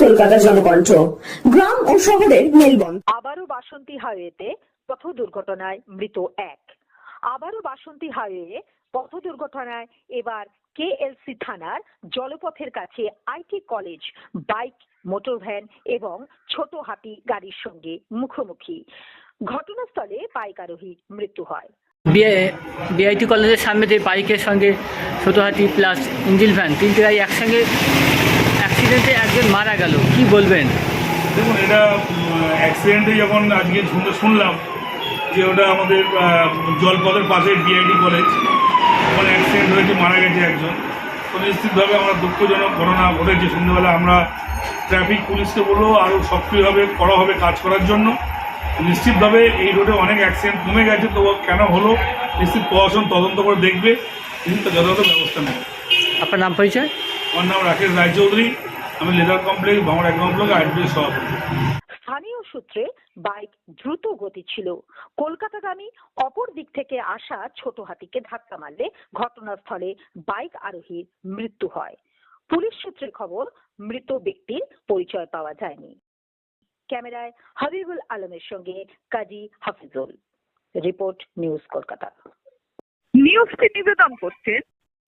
কলকাতা জনকণ্ঠ। গ্রাম ও শহরের মেলবন্ধন। আবারও বাসন্তী হাইওয়েতে পথ দুর্ঘটনায় মৃত এক। আবারও বাসন্তী হাইওয়ে পথ দুর্ঘটনায় এবার কেএলসি থানার জলপথের কাছে IT college bike motor van এবং ছোট হাতি গাড়ির সঙ্গে মুখোমুখি। ঘটনাস্থলে বাইক আরোহীর মৃত্যু হয়। বিআইটি কলেজের সামনে যে বাইকের সঙ্গে ছোট হাতি প্লাস ইঞ্জিল ভ্যান তিনটে গাড়ি একসঙ্গে অ্যাক্সিডেন্টে একজন মারা গেল কি বলবেন? দেখুন এটা অ্যাক্সিডেন্টে যখন আজকে শুনতে শুনলাম যে ওটা আমাদের জলপথের পাশে বিআইডি কলেজ ওখানে অ্যাক্সিডেন্ট হয়েছে মারা গেছে একজন। তো নিশ্চিতভাবে আমরা দুঃখজনক ঘটনা ঘটেছে। সন্ধ্যেবেলা আমরা ট্রাফিক পুলিশকে বলব আরও সক্রিয়ভাবে করা হবে কাজ করার জন্য। নিশ্চিতভাবে এই রোডে অনেক অ্যাক্সিডেন্ট কমে গেছে তো কেন হলো নিশ্চিত প্রশাসন তদন্ত করে দেখবে। কিন্তু যথাযথ ব্যবস্থা নেবে। আপনার নাম পরিচয়? আমার নাম রাকেশ রায়চৌধুরী আমি লেদার কমপ্লেক্স ভাঙড় এক নম্বর ব্লক আইডির সভাপতি। স্থানীয় সূত্রে বাইক দ্রুত গতি ছিল। কলকাতাগামী অপর দিক থেকে আসা ছোট হাতিকে ধাক্কা মারলে ঘটনাস্থলে বাইক আরোহীর মৃত্যু হয়। পুলিশ সূত্রে খবর মৃত ব্যক্তির পরিচয় পাওয়া যায়নি। ক্যামেরায় হাবিবুল আলমের সঙ্গে Kazi Hafizul. Report news Kolkata. নিউজটি নিবেদন করছেন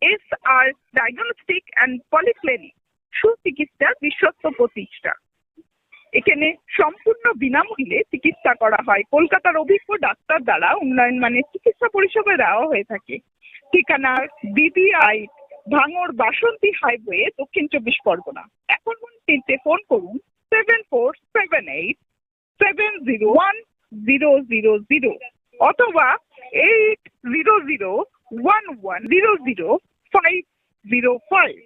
S R diagnostic and polyclinic সুচিকিৎসার বিশ্বস্ত প্রতিষ্ঠা। এখানে সম্পূর্ণ বিনামূল্যে চিকিৎসা করা হয়। কলকাতার অভিজ্ঞ ডাক্তার দ্বারা উন্নয়ন মানের চিকিৎসা পরিষেবা দেওয়া হয়ে থাকে। ঠিকানা বিবিআই ভাঙড় বাসন্তী হাইওয়ে দক্ষিণ চব্বিশ পরগনা। এখন তিনটে ফোন করুন, seven four seven eight seven zero one zero zero zero অথবা eight zero zero one one zero zero fight, virou fight.